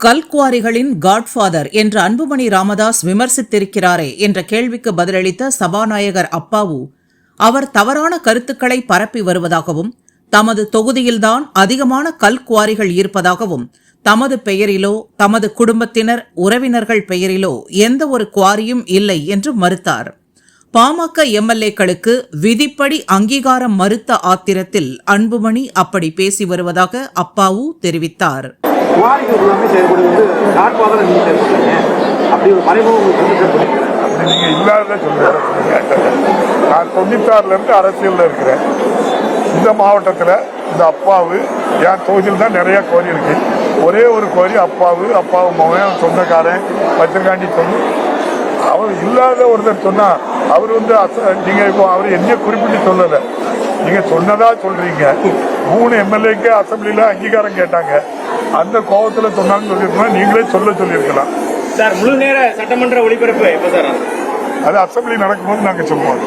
கல்குவாரிகளின் Godfather என்று அன்புமணி ராமதாஸ் விமர்சித்திருக்கிறாரே என்ற கேள்விக்கு பதிலளித்த சபாநாயகர் அப்பாவு அவர் தவறான கருத்துக்களை பரப்பி வருவதாகவும் தமது தொகுதியில்தான் அதிகமான கல்குவாரிகள் இருப்பதாகவும் தமது பெயரிலோ தமது குடும்பத்தினர் உறவினர்கள் பெயரிலோ எந்த ஒரு குவாரியும் இல்லை என்று மறுத்தார். பாமக எம்எல்ஏக்களுக்கு விதிப்படி அங்கீகாரம் மறுத்த ஆத்திரத்தில் அன்புமணி அப்படி பேசி வருவதாக அப்பாவு தெரிவித்தார். குவாரிகள் எல்லாமே செயல்படுவது வந்து காட்பாதம் நீங்கள் தெரிஞ்சுக்கீங்க அப்படி ஒரு மறைமுகம் உங்களுக்கு அப்படி நீங்கள் இல்லாத சொல்லுங்க. நான் தொண்ணூத்தாறுலேருந்து அரசியலில் இருக்கிறேன். இந்த மாவட்டத்தில் இந்த அப்பாவு என் தொகுதியில் தான் நிறையா கோரி இருக்கு. ஒரே ஒரு கோரி அப்பாவு அப்பாவு மகன் சொந்தக்காரன் வச்சிருக்காண்டி சொல்லி அவர் இல்லாத ஒருத்தர் சொன்னால் அவர் வந்து அச- நீங்கள் இப்போ அவர் என்ன குறிப்பிட்டு சொல்லலை. நீங்க சொன்னதா சொல்றீங்க. மூணு எம்எல்ஏக்கு அசம்பிளில அங்கீகாரம் கேட்டாங்க. அந்த கோபத்துல சொன்னான்னு சொல்லியிருக்கலாம் நீங்களே சொல்ல சொல்லியிருக்கலாம். சார் முழு நேர சட்டமன்ற ஒளிபரப்பு எப்ப சார் அது அசம்பிளி நடக்கும்போது நாங்க சொல்லுவோம்.